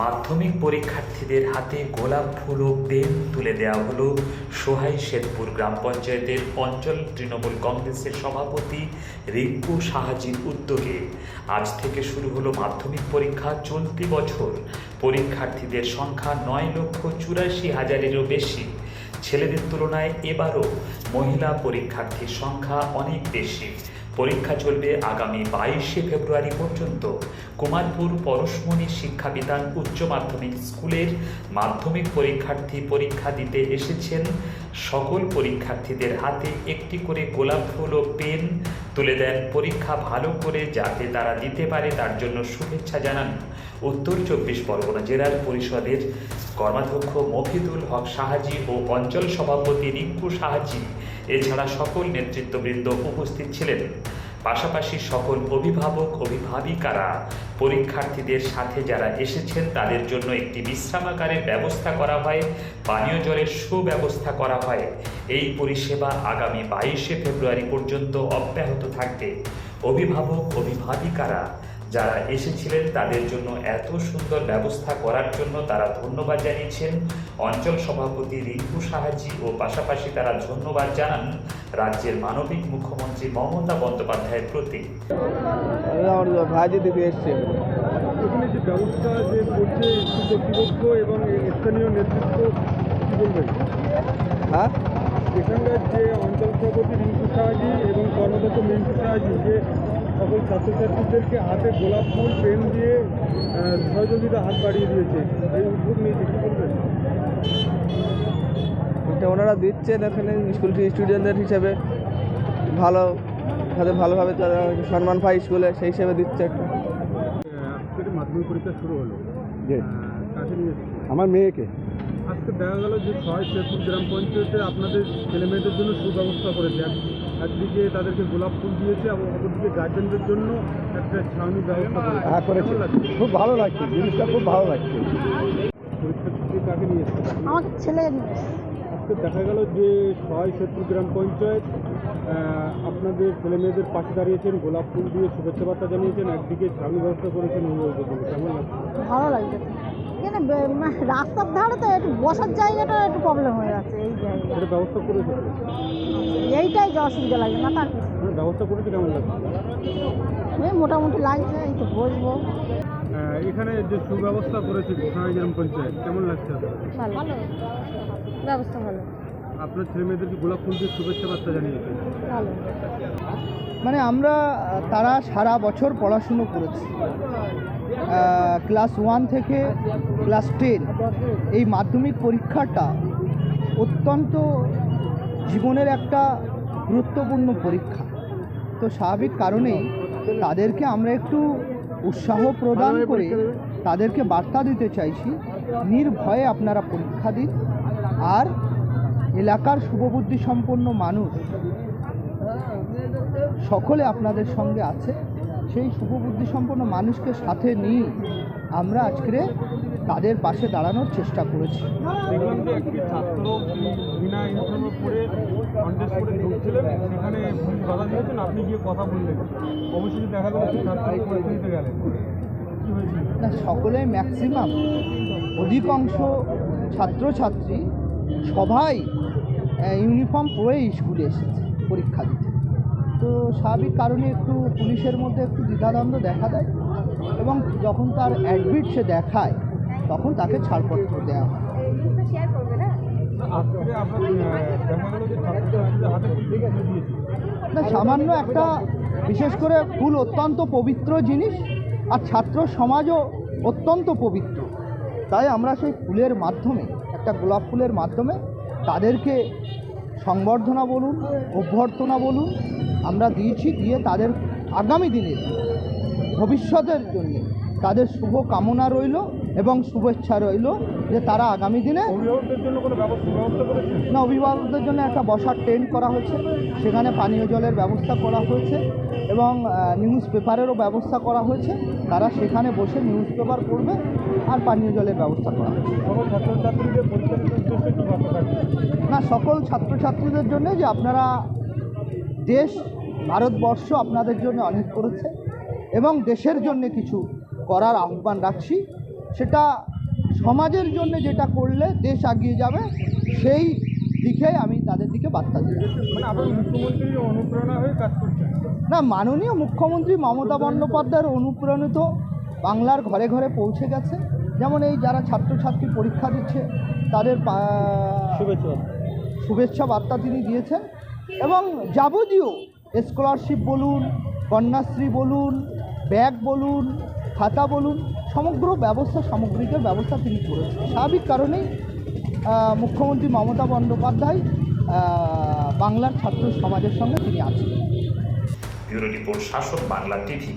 মাধ্যমিক পরীক্ষার্থীদের হাতে গোলাপ ফুল ও পেন তুলে দেওয়া হলো সোহাই শেরপুর গ্রাম পঞ্চায়েতের অঞ্চল তৃণমূল কংগ্রেসের সভাপতি রিঙ্কু সাহাজির উদ্যোগে। আজ থেকে শুরু হলো মাধ্যমিক পরীক্ষা চলতি বছর। পরীক্ষার্থীদের সংখ্যা নয় লক্ষ চুরাশি হাজারেরও বেশি। ছেলেদের তুলনায় এবারও মহিলা পরীক্ষার্থীর সংখ্যা অনেক বেশি। পরীক্ষা চলবে আগামী বাইশে ফেব্রুয়ারি পর্যন্ত। কুমারপুর পরশমণি শিক্ষাবিধান উচ্চ মাধ্যমিক স্কুলের মাধ্যমিক পরীক্ষার্থী পরীক্ষা দিতে এসেছেন। সকল পরীক্ষার্থীদের হাতে একটি করে গোলাপ ফুল ও পেন তুলে দেন। পরীক্ষা ভালো করে যাতে তারা দিতে পারে তার জন্য শুভেচ্ছা জানান উত্তর চব্বিশ পরগনা জেলার পরিষদের কর্মাধ্যক্ষ মফিদুল হক সাহাজি ও অঞ্চল সভাপতি রিঙ্কু সাহাজি। এছাড়া সকল নেতৃত্ববৃন্দ উপস্থিত ছিলেন। পাশাপাশি সকল অভিভাবক, অভিভাবিকারা, পরীক্ষার্থীদের সাথে যারা এসেছেন, তাদের জন্য একটি বিশ্রামাগারের ব্যবস্থা করা হয়, পানীয় জলের সুব্যবস্থা করা হয়। এই পরিষেবা আগামী বাইশে ফেব্রুয়ারি পর্যন্ত অব্যাহত থাকবে। অভিভাবক, অভিভাবিকারা যারা এসেছিলেন তাদের জন্য এত সুন্দর ব্যবস্থা করার জন্য তারা ধন্যবাদ জানিয়েছেন। অঞ্চল সভাপতি রিঙ্কু সাহাজি ও পাশাপাশি তারা ধন্যবাদ জানান রাজ্যের মানবিক মুখ্যমন্ত্রী মমতা বন্দ্যোপাধ্যায়ের প্রতি। আমি আমার এসছে। এখানে যে ব্যবস্থা যে করছে কর্তৃপক্ষ এবং স্থানীয় নেতৃত্ব কী বলবেন? হ্যাঁ? এখানকার যে অঞ্চল সভাপতি রিঙ্কু সাহাজি এবং কর্মদক্ষ মিন্টু সাহাজি যে সকল ছাত্রছাত্রীদেরকে হাতে গোলাপ ফুল পেন দিয়ে সহযোগিতা হাত বাড়িয়ে দিয়েছে। এই উদ্যোগ নিয়েছে কী বলবেন? এটা ওনারা দিচ্ছেন এখানে স্কুল স্টুডেন্টদের হিসাবে। ভালো যাতে ভালোভাবে তারা সম্মান পায় স্কুলে সেই হিসাবে দিচ্ছে একটু। আজকের মাধ্যমিক পরীক্ষা শুরু হলো। নিয়ে? আমার মেয়েকে। আজকে দেখা গেল যে ছয় শেরপুর গ্রাম পঞ্চায়েতে আপনাদের ছেলেমেয়েদের জন্য সুব্যবস্থা করেছে। একদিকে তাদেরকে গোলাপ ফুল দিয়েছে এবং অপরদিকে গার্জেনদের জন্য একটা ছাউনি ব্যবস্থা করেছে। হ্যাঁ করেছে? খুব ভালো লাগছে জিনিসটা খুব ভালো লাগছে। পরীক্ষা ছুটি কাকে নিয়ে এসেছে? ছেলে আজকে দেখা গেল যে ছয় শেরপুর গ্রাম পঞ্চায়েত আপনাদের ছেলে মেয়েদের পাশে দাঁড়িয়েছেন গোলাপ ফুল দিয়ে শুভেচ্ছা বার্তা জানিয়েছেন একদিকে ছাউনি ব্যবস্থা করেছেন অভিভাবকদের জন্য কেমন লাগছে? ভালো লাগছে। এখানে মানে রাস্তার ধারে তো একটু বসার জায়গাটা একটু প্রবলেম হয়ে যাচ্ছে এই জায়গায়। ব্যবস্থা করেছে এইটাই যে অসুবিধা লাগে না তার কিছু ব্যবস্থা করেছে কেমন লাগছে? এই মোটামুটি লাগছে এই তো বসবো। এখানে যে সুব্যবস্থা করেছে গ্রাম পঞ্চায়েত কেমন লাগছে ভালো। ব্যবস্থা ভালো। আপনার ছেলে মেয়েদেরকে গোলাপ ফুল দিয়ে শুভেচ্ছা বার্তা জানিয়েছে মানে আমরা তারা সারা বছর পড়াশুনো করেছি। ক্লাস ওয়ান থেকে ক্লাস টেন এই মাধ্যমিক পরীক্ষাটা অত্যন্ত জীবনের একটা গুরুত্বপূর্ণ পরীক্ষা। তো স্বাভাবিক কারণেই তাদেরকে আমরা একটু উৎসাহ প্রদান করে তাদেরকে বার্তা দিতে চাইছি নির্ভয়ে আপনারা পরীক্ষা দিন। আর এলাকার শুভবুদ্ধি সম্পন্ন মানুষ সকলে আপনাদের সঙ্গে আছে। সেই শুভবুদ্ধি সম্পন্ন মানুষকে সাথে নিয়ে আমরা আজকে তাদের পাশে দাঁড়ানোর চেষ্টা করেছি। না সকলে ম্যাক্সিমাম অধিকাংশ ছাত্রছাত্রী সবাই ইউনিফর্ম পরেই স্কুলে এসেছে পরীক্ষা দিতে। তো স্বাভাবিক কারণে একটু পুলিশের মধ্যে একটু দ্বিধাদ্বন্দ্ব দেখা দেয় এবং যখন তার অ্যাডমিট সে দেখায়, তখন তাকে ছাড়পত্র দেওয়া হয়। না, সামান্য একটা বিশেষ করে ফুল অত্যন্ত পবিত্র জিনিস আর ছাত্র সমাজও অত্যন্ত পবিত্র। তাই আমরা সেই ফুলের মাধ্যমে, একটা গোলাপ ফুলের মাধ্যমে তাদেরকে সংবর্ধনা বলুন অভ্যর্থনা বলুন আমরা দিয়েছি দিয়ে তাদের আগামী দিনে ভবিষ্যতের জন্য তাদের শুভ কামনা রইল এবং শুভেচ্ছা রইল যে তারা আগামী দিনে অভিভাবকদের জন্য কোনো ব্যবস্থা ব্যবস্থা না অভিভাবকদের জন্য একটা বসার টেন্ট করা হয়েছে। সেখানে পানীয় জলের ব্যবস্থা করা হয়েছে এবং নিউজ পেপারেরও ব্যবস্থা করা হয়েছে। তারা সেখানে বসে নিউজ পেপার পড়বে আর পানীয় জলের ব্যবস্থা করা হয়েছে। না সকল ছাত্রছাত্রীদের জন্য যে আপনারা দেশ ভারতবর্ষ আপনাদের জন্য অনেক করেছে এবং দেশের জন্য কিছু করার আহ্বান রাখছি। সেটা সমাজের জন্য যেটা করলে দেশ এগিয়ে যাবে সেই দিকে আমি তাদের দিকে বার্তা দিই। মানে না মাননীয় মুখ্যমন্ত্রী মমতা বন্দ্যোপাধ্যায়ের অনুপ্রাণিত বাংলার ঘরে ঘরে পৌঁছে গেছে। যেমন এই যারা ছাত্রছাত্রী পরীক্ষা দিচ্ছে তাদের পা- শুভেচ্ছা বার্তা তিনি দিয়েছেন। এবং যাবতীয় স্কলারশিপ বলুন কন্যাশ্রী বলুন ব্যাগ বলুন খাতা বলুন, সমগ্র ব্যবস্থা সামগ্রিক ব্যবস্থা তিনি করেছেন। স্বাভাবিক কারণেই মুখ্যমন্ত্রী মমতা বন্দ্যোপাধ্যায় বাংলার ছাত্র সমাজের সঙ্গে তিনি আছেন। ব্যুরো রিপোর্ট, শাসক বাংলা টিভি।